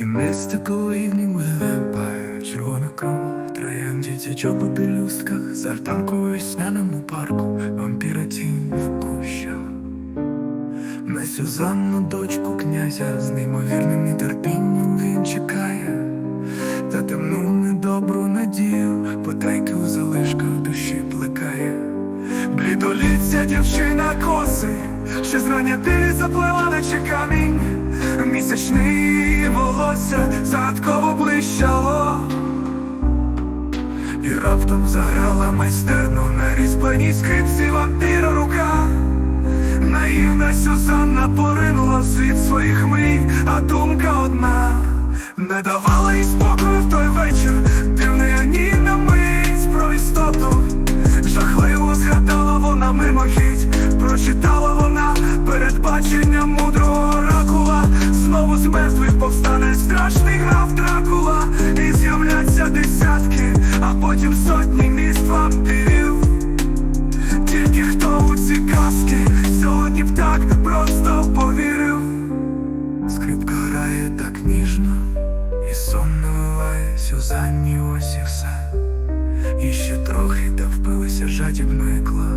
І with a vampire Червона кров, троянді дітячок у пелюстках Зартанку у весняному парку Вампіра тінь в кущах. На Сюзанну, дочку князя З неймовірним нетерпінням він чекає. Та темну недобру надію Потайки у залишках душі плекає. Блідоліця дівчина коси Ще зрання ти заплела наче камінь Місячний волосся загадково блищало І раптом заграла майстерно на різьбленій скрипці вампіра рука Наївна Сюзанна поринула світ своїх мрій, а думка одна не давала їй спокою в той вечір, дивний ані на мить про істоту. Жахливо згадала вона мимохідь, прочитала вона передбачення. Знову з мертвих повстане страшний граф Дракула, і з'являться десятки, а потім сотні міст вампірів. Тільки хто у ці казки сьогодні б так просто повірив. Скрипка грає так ніжно, і сон навиває Сюзанні ось і все. І ще трохи та впилася жадібно ікла,